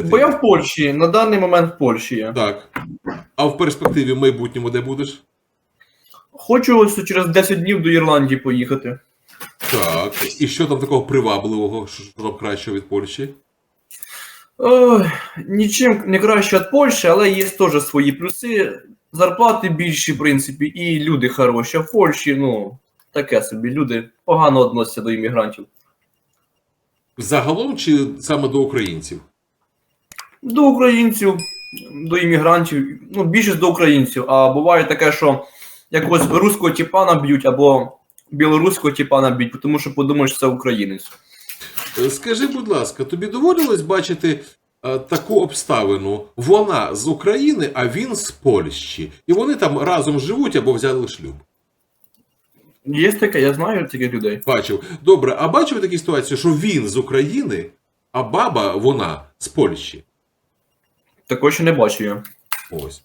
Бо я в Польщі, на даний момент в Польщі я. Так. А в перспективі в майбутньому де будеш? Хочу ось через 10 днів до Ірландії поїхати. Так. І що там такого привабливого, що що там краще від Польщі? Ой, нічим не краще від Польщі, але є теж свої плюси. Зарплати більші, в принципі, і люди хороші. А в Польщі, ну, таке собі, люди погано відносяться до іммігрантів. Загалом чи саме до українців? До українців, до іммігрантів, ну, більшість до українців. А буває таке, що якогось руського тіпа наб'ють або білоруського тіпа наб'ють, тому що подумають, що це українець. Е, Скажи, будь ласка, тобі доводилось бачити е, таку обставину? Вона з України, а він з Польщі. І вони там разом живуть або взяли шлюб. Є таке, я знаю таких людей. Бачив. Добре, а бачив такі ситуації, що він з України, а баба вона з Польщі. Такого ще не бачу я. Ось.